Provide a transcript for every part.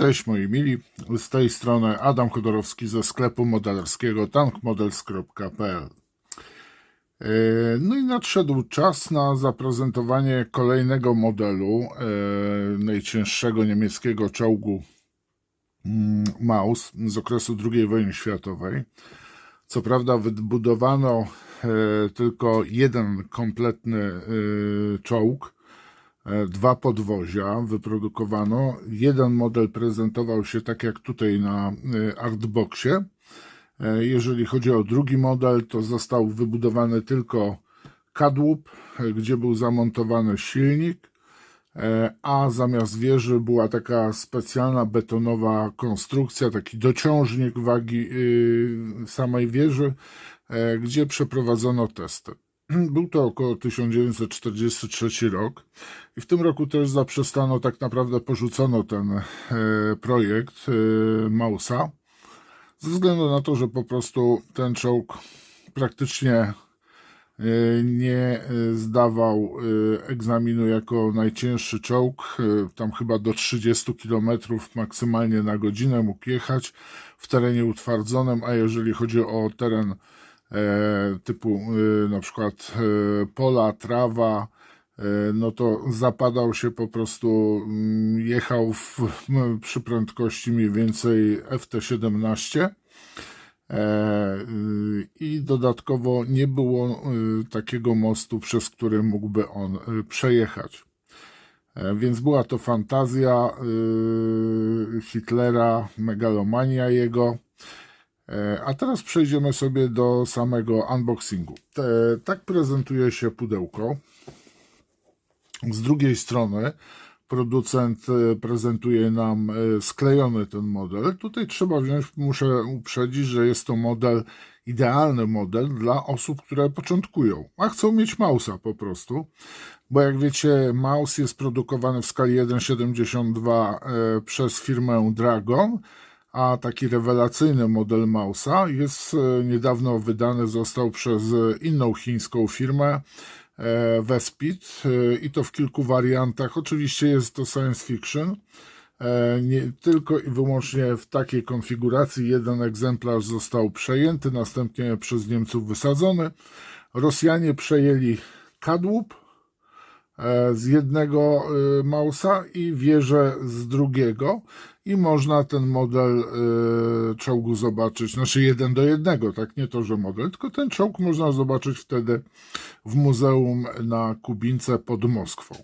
Cześć moi mili, z tej strony Adam Chodorowski ze sklepu modelerskiego tankmodels.pl E, No i nadszedł czas na zaprezentowanie kolejnego modelu e, najcięższego niemieckiego czołgu mm, Maus z okresu II wojny światowej. Co prawda wybudowano e, tylko jeden kompletny czołg, dwa podwozia wyprodukowano. Jeden model prezentował się tak jak tutaj na e, Artboxie. E, Jeżeli chodzi o drugi model, to został wybudowany tylko kadłub, e, gdzie był zamontowany silnik, e, a zamiast wieży była taka specjalna betonowa konstrukcja, taki dociążnik wagi y, samej wieży, e, gdzie przeprowadzono testy. Był to około 1943 rok i w tym roku też zaprzestano, tak naprawdę porzucono ten e, projekt e, Mausa ze względu na to, że po prostu ten czołg praktycznie e, nie zdawał egzaminu jako najcięższy czołg. Tam chyba do 30 km maksymalnie na godzinę mógł jechać w terenie utwardzonym, a jeżeli chodzi o teren typu e, na przykład e, pola, trawa, e, no to zapadał się po prostu, mm, jechał w, przy prędkości mniej więcej FT17 e, y, i dodatkowo nie było takiego mostu, przez który mógłby on przejechać. E, Więc była to fantazja Hitlera, megalomania jego. E, A teraz przejdziemy sobie do samego unboxingu. Te, tak prezentuje się pudełko. Z drugiej strony producent e, prezentuje nam e, sklejony ten model. Tutaj trzeba wziąć, muszę uprzedzić, że jest to model, idealny model dla osób, które początkują, a chcą mieć mausa po prostu. Bo jak wiecie, mouse jest produkowany w skali 1,72 e, przez firmę Dragon, a taki rewelacyjny model Mausa jest e, niedawno wydany, został przez e, inną chińską firmę e, Vespit i to w kilku wariantach. Oczywiście jest to science fiction, nie, tylko i wyłącznie w takiej konfiguracji. Jeden egzemplarz został przejęty, następnie przez Niemców wysadzony. Rosjanie przejęli kadłub z jednego Mausa i wieżę z drugiego i można ten model e, czołgu zobaczyć, znaczy jeden do jednego, tak nie to, że model, tylko ten czołg można zobaczyć wtedy w muzeum na Kubince pod Moskwą.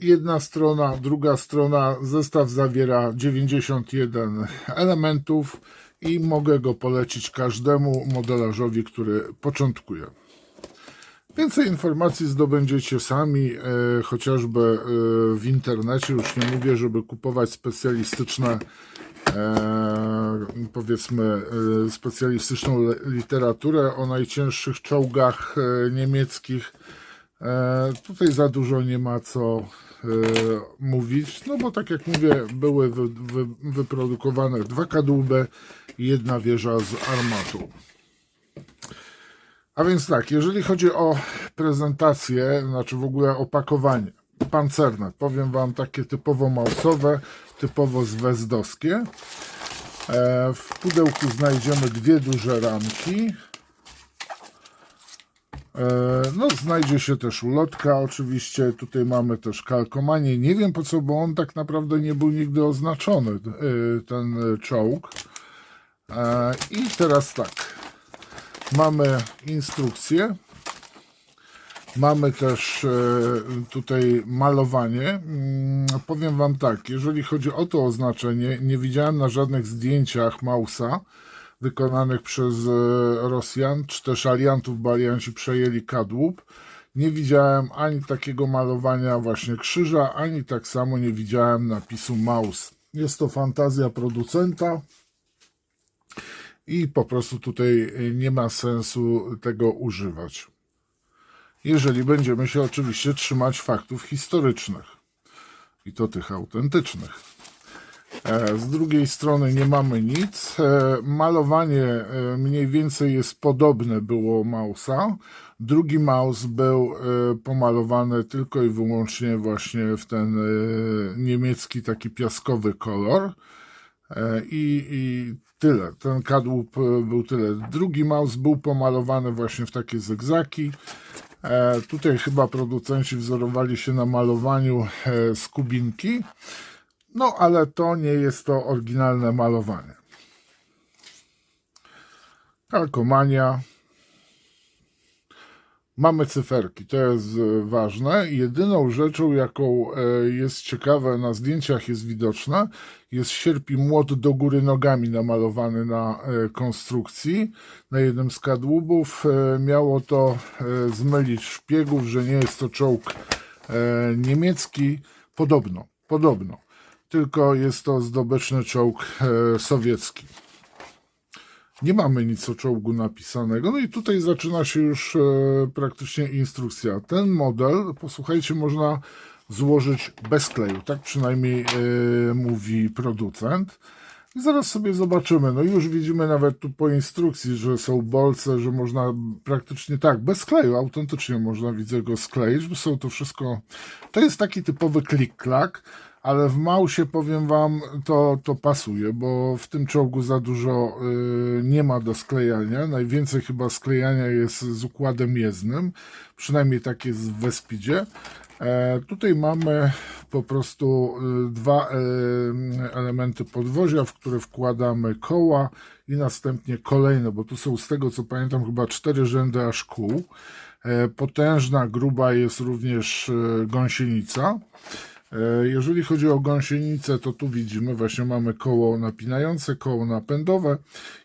Jedna strona, druga strona, zestaw zawiera 91 elementów i mogę go polecić każdemu modelarzowi, który początkuje. Więcej informacji zdobędziecie sami, e, chociażby e, w internecie. Już nie mówię, żeby kupować specjalistyczne, e, powiedzmy, e, specjalistyczną le- literaturę o najcięższych czołgach e, niemieckich. E, tutaj za dużo nie ma co e, mówić, no bo tak jak mówię, były wy, wy, wyprodukowane dwa kadłuby i jedna wieża z armatą. A więc tak, jeżeli chodzi o prezentację, znaczy w ogóle opakowanie pancerne, powiem Wam takie typowo mausowe, typowo zwezdowskie. E, w pudełku znajdziemy dwie duże ramki. E, No, znajdzie się też ulotka, oczywiście. Tutaj mamy też kalkomanie. Nie wiem po co, bo on tak naprawdę nie był nigdy oznaczony, e, ten czołg. I teraz tak. Mamy instrukcję. Mamy też e, tutaj malowanie. Mm, Powiem Wam tak, jeżeli chodzi o to oznaczenie, nie widziałem na żadnych zdjęciach Mausa wykonanych przez e, Rosjan, czy też aliantów, bo alianci przejęli kadłub. Nie widziałem ani takiego malowania właśnie krzyża, ani tak samo nie widziałem napisu Maus. Jest to fantazja producenta i po prostu tutaj y, nie ma sensu tego używać. Jeżeli będziemy się oczywiście trzymać faktów historycznych i to tych autentycznych. E, Z drugiej strony nie mamy nic. E, Malowanie e, mniej więcej jest podobne było Mausa. Drugi Maus był pomalowany tylko i wyłącznie właśnie w ten niemiecki taki piaskowy kolor. I, I tyle. Ten kadłub e, był tyle. Drugi mouse był pomalowany właśnie w takie zygzaki. E, tutaj chyba producenci wzorowali się na malowaniu e, kubinki. No, ale to nie jest to oryginalne malowanie. Kalkomania. Mamy cyferki, to jest e, ważne. Jedyną rzeczą, jaką e, jest ciekawe na zdjęciach jest widoczna, jest sierp i młot do góry nogami namalowany na e, konstrukcji. Na jednym z kadłubów miało to zmylić szpiegów, że nie jest to czołg niemiecki. Podobno, podobno. Tylko jest to zdobyczny czołg sowiecki. Nie mamy nic o czołgu napisanego. No i tutaj zaczyna się już e, praktycznie instrukcja. Ten model, posłuchajcie, można złożyć bez kleju. Tak przynajmniej e, mówi producent. I zaraz sobie zobaczymy. No już widzimy nawet tu po instrukcji, że są bolce, że można praktycznie tak, bez kleju, autentycznie można, widzę go skleić, bo są to wszystko, to jest taki typowy klik-klak, ale w mausie powiem wam, to, to pasuje, bo w tym czołgu za dużo y, nie ma do sklejania. Najwięcej chyba sklejania jest z układem jezdnym, przynajmniej tak jest w Vespidzie. E, tutaj mamy po prostu y, dwa e, elementy podwozia, w które wkładamy koła i następnie kolejne, bo tu są z tego co pamiętam chyba cztery rzędy aż kół. E, potężna, gruba jest również e, gąsienica. E, Jeżeli chodzi o gąsienicę, to tu widzimy, właśnie mamy koło napinające, koło napędowe.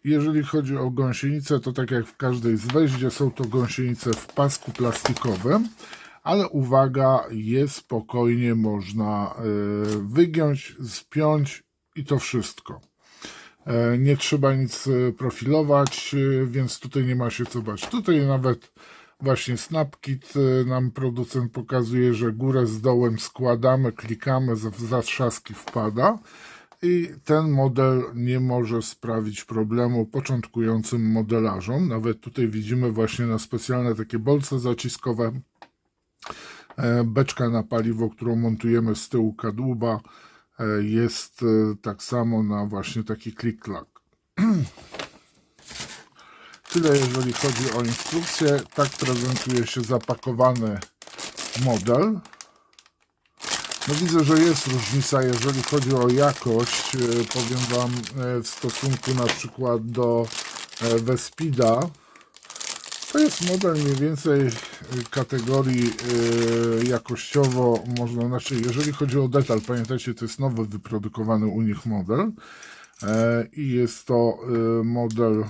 Jeżeli chodzi o gąsienicę, to tak jak w każdej z weździe, są to gąsienice w pasku plastikowym, ale uwaga, je spokojnie można e, wygiąć, zpiąć i to wszystko. E, Nie trzeba nic profilować, więc tutaj nie ma się co bać. Tutaj nawet właśnie SnapKit e, nam producent pokazuje, że górę z dołem składamy, klikamy, za- zatrzaski wpada i ten model nie może sprawić problemu początkującym modelarzom. Nawet tutaj widzimy właśnie na specjalne takie bolce zaciskowe, e, beczka na paliwo, którą montujemy z tyłu kadłuba e, jest e, tak samo na właśnie taki klik-klak. Tyle jeżeli chodzi o instrukcję. Tak prezentuje się zapakowany model. No widzę, że jest różnica, jeżeli chodzi o jakość. e, Powiem Wam e, w stosunku na przykład do e, Vespida. To jest model mniej więcej kategorii jakościowo, można, znaczy jeżeli chodzi o detal, pamiętajcie, to jest nowy wyprodukowany u nich model i jest to model,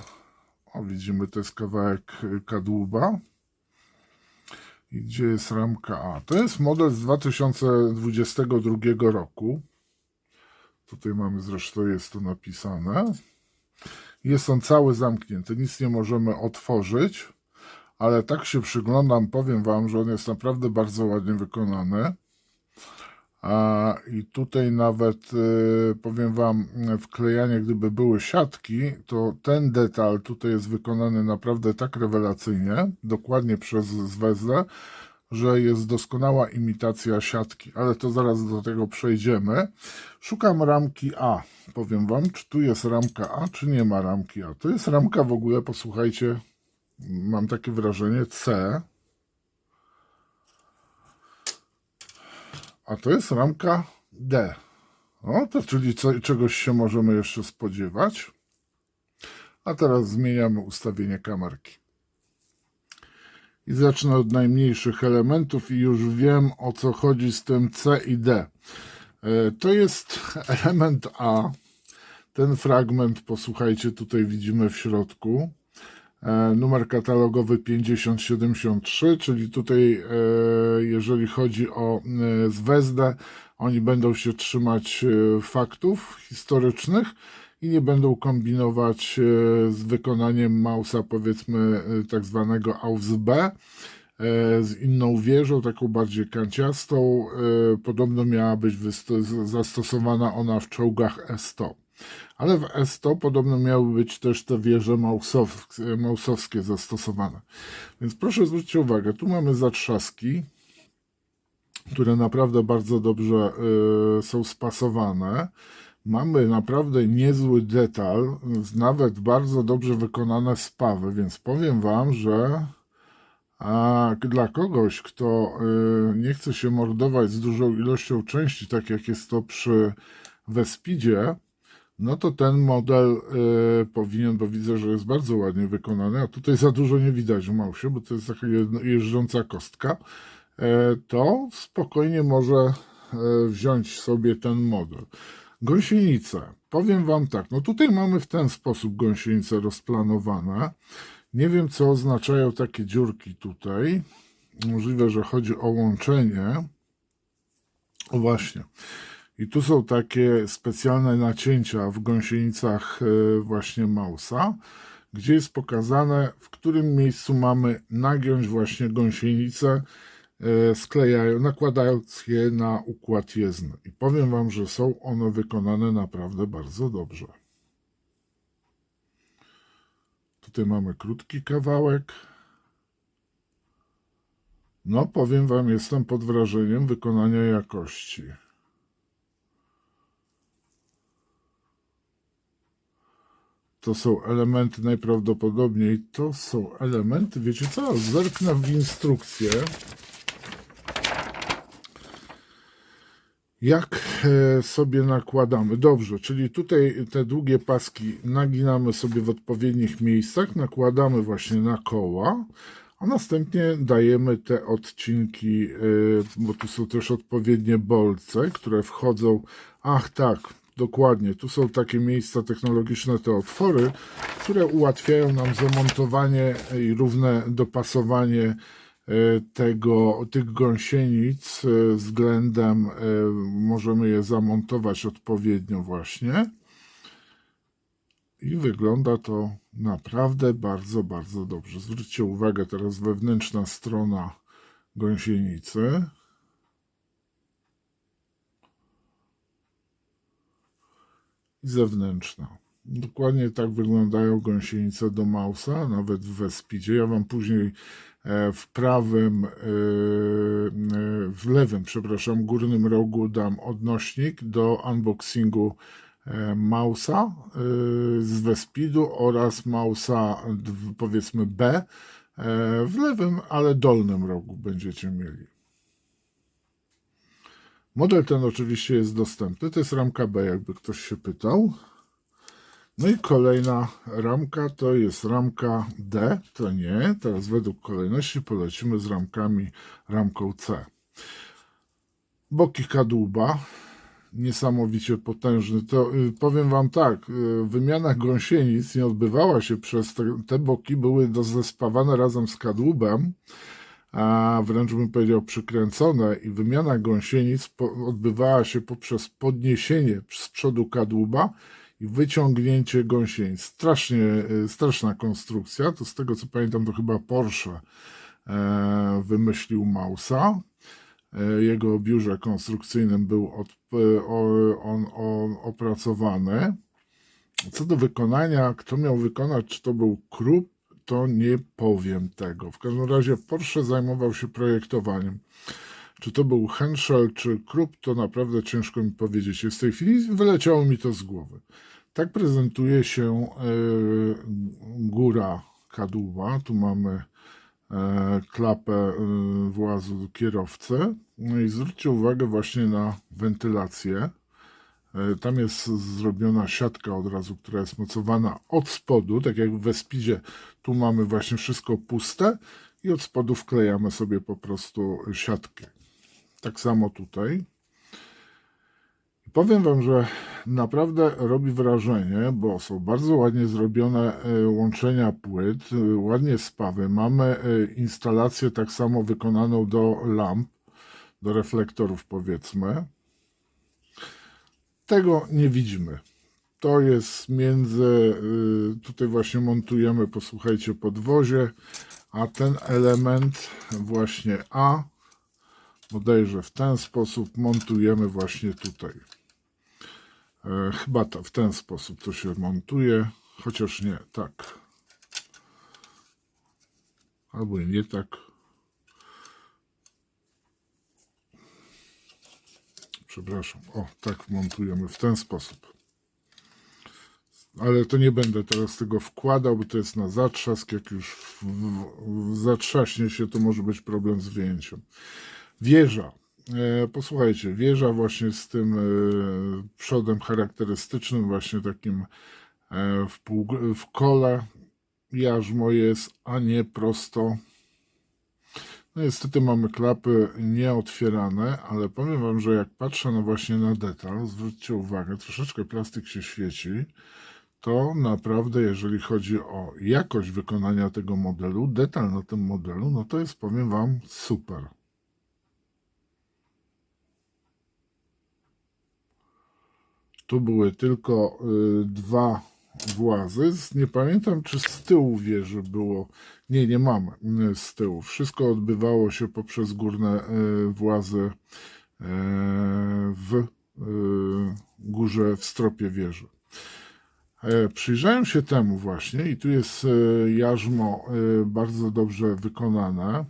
o widzimy, to jest kawałek e, kadłuba. I gdzie jest ramka A? To jest model z 2022 roku. Tutaj mamy zresztą, jest to napisane. Jest on cały zamknięty, nic nie możemy otworzyć, ale tak się przyglądam, powiem Wam, że on jest naprawdę bardzo ładnie wykonany. A, I tutaj nawet y, powiem Wam, wklejanie, gdyby były siatki, to ten detal tutaj jest wykonany naprawdę tak rewelacyjnie, dokładnie przez Zvezdę, że jest doskonała imitacja siatki, ale to zaraz do tego przejdziemy. Szukam ramki A. Powiem Wam, czy tu jest ramka A, czy nie ma ramki A. To jest ramka w ogóle, posłuchajcie, mam takie wrażenie, C. A to jest ramka D. O, to czyli co, czegoś się możemy jeszcze spodziewać. A teraz zmieniamy ustawienie kamerki. I zacznę od najmniejszych elementów i już wiem o co chodzi z tym C i D. E, To jest element A. Ten fragment, posłuchajcie, tutaj widzimy w środku. E, Numer katalogowy 5073, czyli tutaj, e, jeżeli chodzi o e, Zvezdę, oni będą się trzymać faktów historycznych i nie będą kombinować z wykonaniem mausa, powiedzmy, tak zwanego AUS B, z inną wieżą, taką bardziej kanciastą. Podobno miała być zastosowana ona w czołgach S-100. Ale w S-100 podobno miały być też te wieże mausow- mausowskie zastosowane. Więc proszę zwróćcie uwagę, tu mamy zatrzaski, które naprawdę bardzo dobrze y, są spasowane. Mamy naprawdę niezły detal, nawet bardzo dobrze wykonane spawy, więc powiem Wam, że a dla kogoś, kto y, nie chce się mordować z dużą ilością części, tak jak jest to przy Vespidzie, no to ten model y, powinien, bo widzę, że jest bardzo ładnie wykonany, a tutaj za dużo nie widać w mausie, bo to jest taka jeżdżąca kostka, e, to spokojnie może e, wziąć sobie ten model. Gąsienice. Powiem Wam tak, no tutaj mamy w ten sposób gąsienice rozplanowane. Nie wiem, co oznaczają takie dziurki tutaj. Możliwe, że chodzi o łączenie. O właśnie. I tu są takie specjalne nacięcia w gąsienicach e, właśnie Mausa, gdzie jest pokazane, w którym miejscu mamy nagiąć właśnie gąsienicę, e, sklejają, nakładając je na układ jezdny. I powiem Wam, że są one wykonane naprawdę bardzo dobrze. Tutaj mamy krótki kawałek. No, powiem Wam, jestem pod wrażeniem wykonania jakości. To są elementy najprawdopodobniej, to są elementy, wiecie co, zerknę w instrukcję, jak e, sobie nakładamy. Dobrze, czyli tutaj te długie paski naginamy sobie w odpowiednich miejscach, nakładamy właśnie na koła, a następnie dajemy te odcinki, e, bo tu są też odpowiednie bolce, które wchodzą. Ach, tak, dokładnie. Tu są takie miejsca technologiczne, te otwory, które ułatwiają nam zamontowanie i równe dopasowanie e, tego, tych gąsienic e, względem, e, możemy je zamontować odpowiednio właśnie. I wygląda to naprawdę bardzo, bardzo dobrze. Zwróćcie uwagę teraz wewnętrzna strona gąsienicy. I zewnętrzna. Dokładnie tak wyglądają gąsienice do Mausa, nawet w Vespidzie. Ja Wam później e, w prawym, e, e, w lewym, przepraszam, górnym rogu dam odnośnik do unboxingu Mausa z Vespidu oraz Mausa powiedzmy B w lewym, ale dolnym rogu będziecie mieli. Model ten oczywiście jest dostępny. To jest ramka B, jakby ktoś się pytał. No i kolejna ramka to jest ramka D. To nie. Teraz według kolejności polecimy z ramkami ramką C. Boki kadłuba. Niesamowicie potężny. To y, powiem Wam tak, y, wymiana gąsienic nie odbywała się przez te, te boki, były do- zespawane razem z kadłubem a wręcz bym powiedział przykręcone i wymiana gąsienic odbywała się poprzez podniesienie z przodu kadłuba i wyciągnięcie gąsienic. Strasznie, y, straszna konstrukcja, to z tego co pamiętam to chyba Porsche e, wymyślił Mausa. E, Jego biurze konstrukcyjnym był od, e, on, on opracowany. Co do wykonania, kto miał wykonać, czy to był Krupp, to nie powiem tego. W każdym razie Porsche zajmował się projektowaniem. Czy to był Henschel, czy Krupp, to naprawdę ciężko mi powiedzieć. W tej chwili wyleciało mi to z głowy. Tak prezentuje się e, góra kadłuba. Tu mamy e, klapę e, włazu kierowcy. No i zwróćcie uwagę właśnie na wentylację. E, Tam jest zrobiona siatka od razu, która jest mocowana od spodu, tak jak w Vespidzie. Tu mamy właśnie wszystko puste i od spodu wklejamy sobie po prostu siatkę. Tak samo tutaj. Powiem Wam, że naprawdę robi wrażenie, bo są bardzo ładnie zrobione e, łączenia płyt, e, ładnie spawy. Mamy instalację tak samo wykonaną do lamp, do reflektorów powiedzmy tego nie widzimy. To jest między, y, tutaj właśnie montujemy, posłuchajcie, podwozie, a ten element właśnie A, bodajże w ten sposób montujemy właśnie tutaj. E, Chyba to, w ten sposób to się montuje, chociaż nie, tak. Albo nie tak. Przepraszam. O, tak montujemy w ten sposób. Ale to nie będę teraz tego wkładał, bo to jest na zatrzask. Jak już zatrzaśnie się, to może być problem z wyjęciem. Wieża. E, posłuchajcie, wieża właśnie z tym e, przodem charakterystycznym, właśnie takim e, w, pół, w kole jarzmo jest, a nie prosto. No niestety mamy klapy nieotwierane, ale powiem Wam, że jak patrzę na właśnie na detal, zwróćcie uwagę, troszeczkę plastik się świeci, to naprawdę jeżeli chodzi o jakość wykonania tego modelu, detal na tym modelu, no to jest powiem Wam super. Tu były tylko y, dwa włazy. Z- Nie pamiętam, czy z tyłu wieży było. Nie, nie mamy y, z tyłu. Wszystko odbywało się poprzez górne y, włazy y, w górze, w stropie wieży. E, Przyjrzałem się temu właśnie i tu jest e, jarzmo e, bardzo dobrze wykonane. E,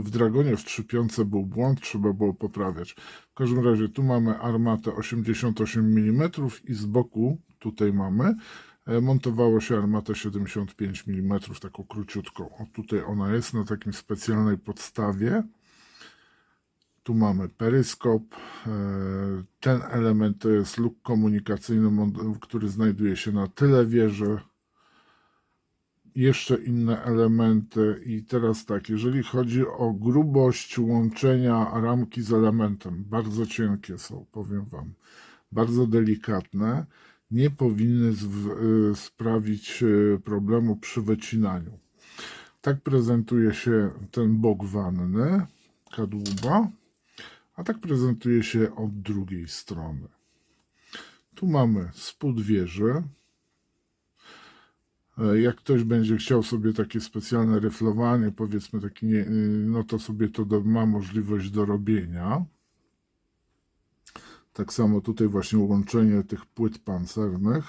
W Dragonie w trzypiące był błąd, trzeba było poprawiać. W każdym razie tu mamy armatę 88 mm i z boku tutaj mamy e, montowało się armatę 75 mm, taką króciutką. O tutaj ona jest na takim specjalnej podstawie. Tu mamy peryskop. E, Ten element to jest luk komunikacyjny, który znajduje się na tyle wieży. Jeszcze inne elementy. I teraz tak, jeżeli chodzi o grubość łączenia ramki z elementem, bardzo cienkie są, powiem Wam. Bardzo delikatne. Nie powinny y, sprawić y, problemu przy wycinaniu. Tak prezentuje się ten bok wanny, kadłuba. A tak prezentuje się od drugiej strony. Tu mamy spód wieży. E, Jak ktoś będzie chciał sobie takie specjalne ryflowanie, powiedzmy taki, nie, y, no to sobie to do, ma możliwość do robienia. Tak samo tutaj właśnie łączenie tych płyt pancernych.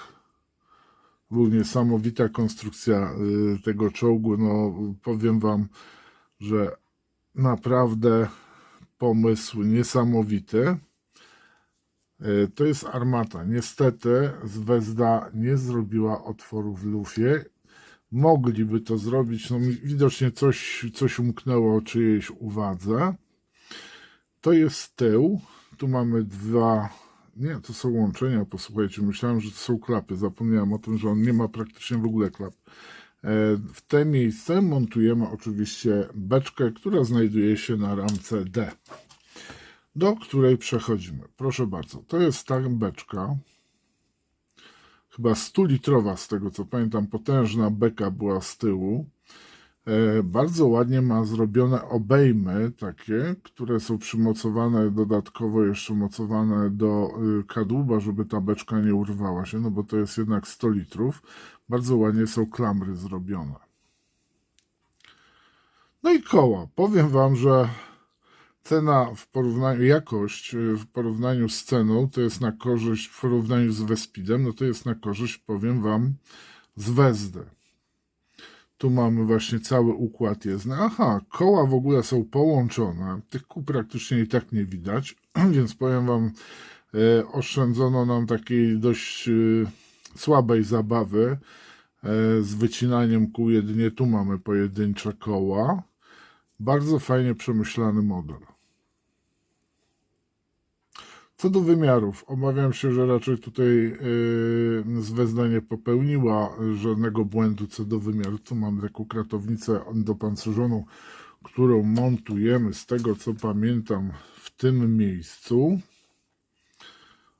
Niesamowita konstrukcja y, tego czołgu. No, powiem Wam, że naprawdę pomysł niesamowity. E, To jest armata. Niestety Zvezda nie zrobiła otworu w lufie. Mogliby to zrobić. No, widocznie coś, coś umknęło czyjejś uwadze. To jest tył. Tu mamy dwa. Nie, to są łączenia. Posłuchajcie, myślałem, że to są klapy. Zapomniałem o tym, że on nie ma praktycznie w ogóle klap. E, W te miejsce montujemy oczywiście beczkę, która znajduje się na ramce D, do której przechodzimy. Proszę bardzo, to jest ta beczka, chyba 100-litrowa z tego co pamiętam, potężna beka była z tyłu. E, Bardzo ładnie ma zrobione obejmy takie, które są przymocowane, dodatkowo jeszcze mocowane do y, kadłuba, żeby ta beczka nie urwała się, no bo to jest jednak 100 litrów. Bardzo ładnie są klamry zrobione. No i koła. Powiem Wam, że cena w porównaniu, jakość y, w porównaniu z ceną to jest na korzyść, w porównaniu z Wespidem, no to jest na korzyść, powiem Wam, z Wezdy. Tu mamy właśnie cały układ jest. No, aha, koła w ogóle są połączone. Tych kół praktycznie i tak nie widać, więc powiem Wam, e, oszczędzono nam takiej dość e, słabej zabawy e, z wycinaniem kół. Jedynie tu mamy pojedyncze koła. Bardzo fajnie przemyślany model. Co do wymiarów, obawiam się, że raczej tutaj yy, popełniła żadnego błędu co do wymiaru. Tu mamy taką kratownicę dopancerzoną, którą montujemy z tego co pamiętam w tym miejscu.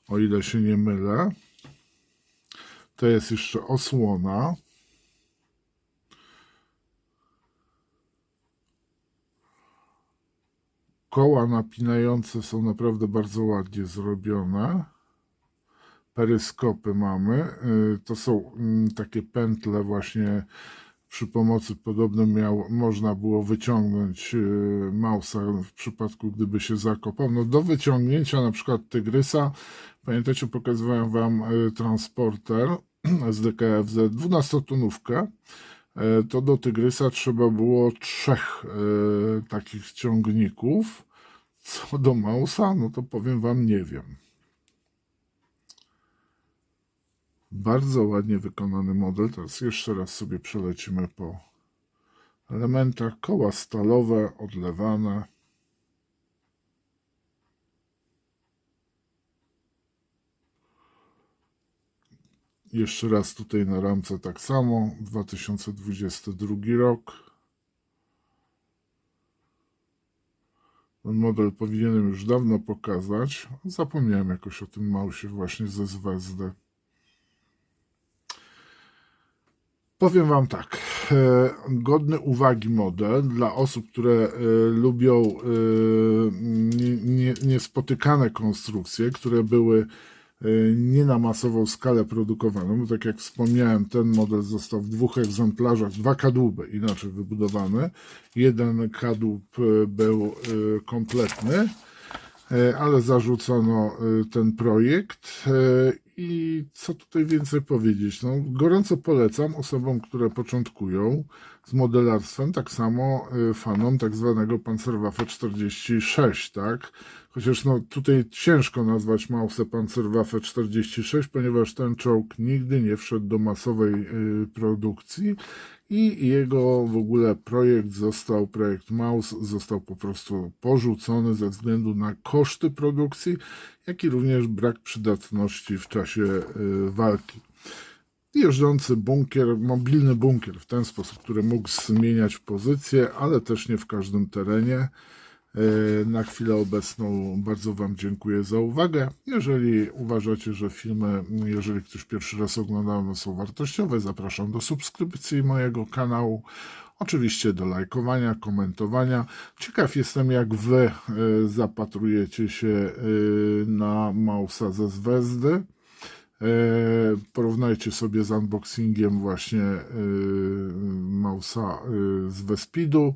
O ile się nie mylę. To jest jeszcze osłona. Koła napinające są naprawdę bardzo ładnie zrobione. peryskopy mamy. Y, To są mm, takie pętle właśnie przy pomocy podobno miał, można było wyciągnąć y, mausa w przypadku, gdyby się zakopał. No do wyciągnięcia na przykład tygrysa, pamiętacie, pokazywałem wam y, transporter SDKFZ 12-tonówkę. E, To do tygrysa trzeba było trzech e, takich ciągników. Co do mausa, no to powiem wam, nie wiem. Bardzo ładnie wykonany model. Teraz jeszcze raz sobie przelecimy po elementach. Koła stalowe, odlewane. Jeszcze raz tutaj na ramce tak samo. 2022 rok. Ten model powinienem już dawno pokazać. Zapomniałem jakoś o tym mausie właśnie ze Zvezdy. Powiem Wam tak, e, godny uwagi model dla osób, które e, lubią e, nie- nie- niespotykane konstrukcje, które były nie na masową skalę produkowane, bo tak jak wspomniałem, ten model został w dwóch egzemplarzach, dwa kadłuby inaczej wybudowane. Jeden kadłub e, był e, kompletny, ale zarzucono ten projekt. I co tutaj więcej powiedzieć? No, gorąco polecam osobom, które początkują z modelarstwem, tak samo e, fanom tak zwanego Panzerwaffe 46, tak? Chociaż no, tutaj ciężko nazwać Mause Panzerwaffe 46, ponieważ ten czołg nigdy nie wszedł do masowej y, produkcji i jego w ogóle projekt został, projekt Maus został po prostu porzucony ze względu na koszty produkcji, jak i również brak przydatności w czasie y, walki. Jeżdżący bunkier, mobilny bunkier w ten sposób, który mógł zmieniać pozycję, ale też nie w każdym terenie. E, Na chwilę obecną bardzo Wam dziękuję za uwagę. Jeżeli uważacie, że filmy, jeżeli ktoś pierwszy raz oglądał, no są wartościowe, zapraszam do subskrypcji mojego kanału. Oczywiście do lajkowania, komentowania. Ciekaw jestem, jak Wy e, zapatrujecie się e, na Mausa ze Zvezdy. E, Porównajcie sobie z unboxingiem właśnie e, Mausa e, z Vespidu.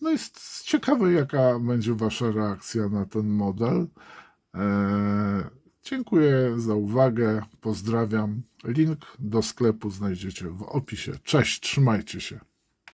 No jest ciekawe, jaka będzie Wasza reakcja na ten model. Dziękuję za uwagę. Pozdrawiam. Link do sklepu znajdziecie w opisie. Cześć, trzymajcie się.